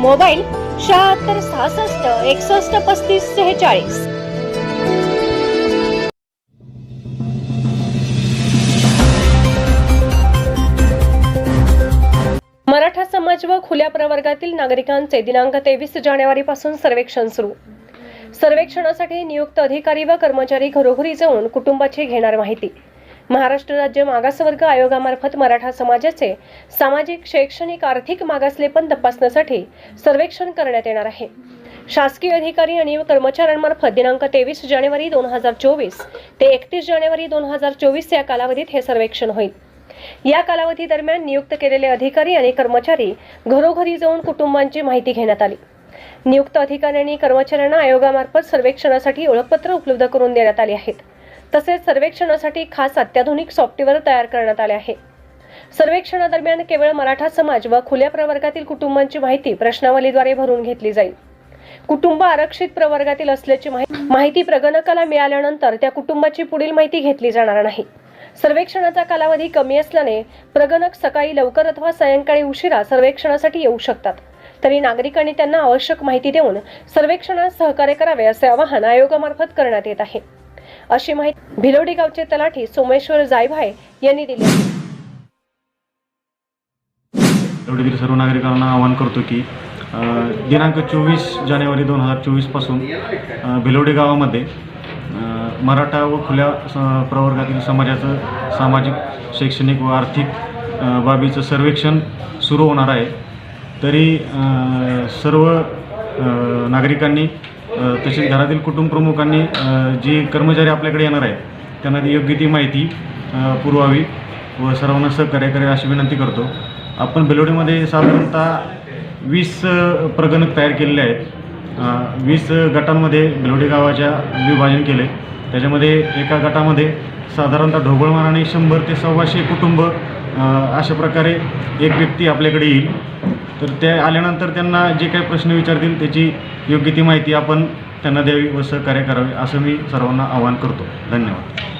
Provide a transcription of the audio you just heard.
Mobile शहात्तर सहासष्ट एकसष्ट पस्तीस सेहेचाळीस. मराठा समाज व खुल्या प्रवर्गातील नागरिकांचे दिनांक तेवीस जानेवारीपासून सर्वेक्षण सुरू. सर्वेक्षणासाठी नियुक्त अधिकारी व कर्मचारी घरोघरी जाऊन कुटुंबाची घेणार माहिती. महाराष्ट्र राज्य मागासवर्ग आयोगामार्फत मराठा समाजाचे सामाजिक शैक्षणिक आर्थिक मागासलेपण तपासण्यासाठी सर्वेक्षण करण्यात येणार आहे. शासकीय अधिकारी आणि कर्मचाऱ्यांमार्फत दिनांक तेवीस जानेवारी दोन हजार चोवीस ते एकतीस जानेवारी दोन हजार चोवीस या कालावधीत हे सर्वेक्षण होईल. या कालावधी दरम्यान नियुक्त केलेले अधिकारी आणि कर्मचारी घरोघरी जाऊन कुटुंबांची माहिती घेण्यात आली. नियुक्त अधिकारी आणि कर्मचाऱ्यांना आयोगामार्फत सर्वेक्षणासाठी ओळखपत्र उपलब्ध करून देण्यात आली आहेत. तसेच सर्वेक्षणासाठी खास अत्याधुनिक सॉफ्टवेअर तयार करण्यात आले आहे. सर्वेक्षणादरम्यान केवळ मराठा समाज व खुल्या प्रवर्गातील कुटुंबांची माहिती प्रश्नावलीद्वारे भरून घेतली जाईल. कुटुंब आरक्षित प्रवर्गातील असल्याची माहिती प्रगणकाला मिळाल्यानंतर त्या कुटुंबाची पुढील माहिती घेतली जाणार नाही. सर्वेक्षणाचा कालावधी कमी असल्याने प्रगणक सकाळी लवकर अथवा सायंकाळी उशिरा सर्वेक्षणासाठी येऊ शकतात. तरी नागरिकांनी त्यांना आवश्यक माहिती देऊन सर्वेक्षणात सहकार्य करावे असे आवाहन आयोगामार्फत करण्यात येत आहे. अशी माहिती भिलोडी गावचे तलाठी सोमेश्वर जायभाय यांनी दिली आहे. सर्व नागरिकांना आवाहन करतो की दिनांक चोवीस जानेवारी दोन हजार चोवीसपासून भिलोडी भिलवडे गावामध्ये मराठा व खुल्या स- प्रवर्गातील समाजाचं सामाजिक शैक्षणिक व आर्थिक बाबीचं सर्वेक्षण सुरू होणार आहे. तरी सर्व नागरिकांनी तसेच घरातील कुटुंब प्रमुखांनी जे कर्मचारी आपल्याकडे येणार आहेत त्यांना ती योग्य ती माहिती पुरवावी व सर्वांना सहकार्य करेल अशी विनंती करतो. आपण बेलोडीमध्ये साधारणतः वीस प्रगणक तयार केलेले आहेत. वीस गटांमध्ये बेलोडी गावाच्या विभाजन केले. त्याच्यामध्ये एका गटामध्ये साधारणतः ढोबळमानाने शंभर ते सव्वाशे कुटुंब अशा प्रकारे एक व्यक्ती आपल्याकडे येईल. तर ते आल्यानंतर त्यांना जे काही प्रश्न विचारतील त्याची योग्य ती माहिती आपण त्यांना द्यावी व सहकार्य करावे असं मी सर्वांना आवाहन करतो. धन्यवाद.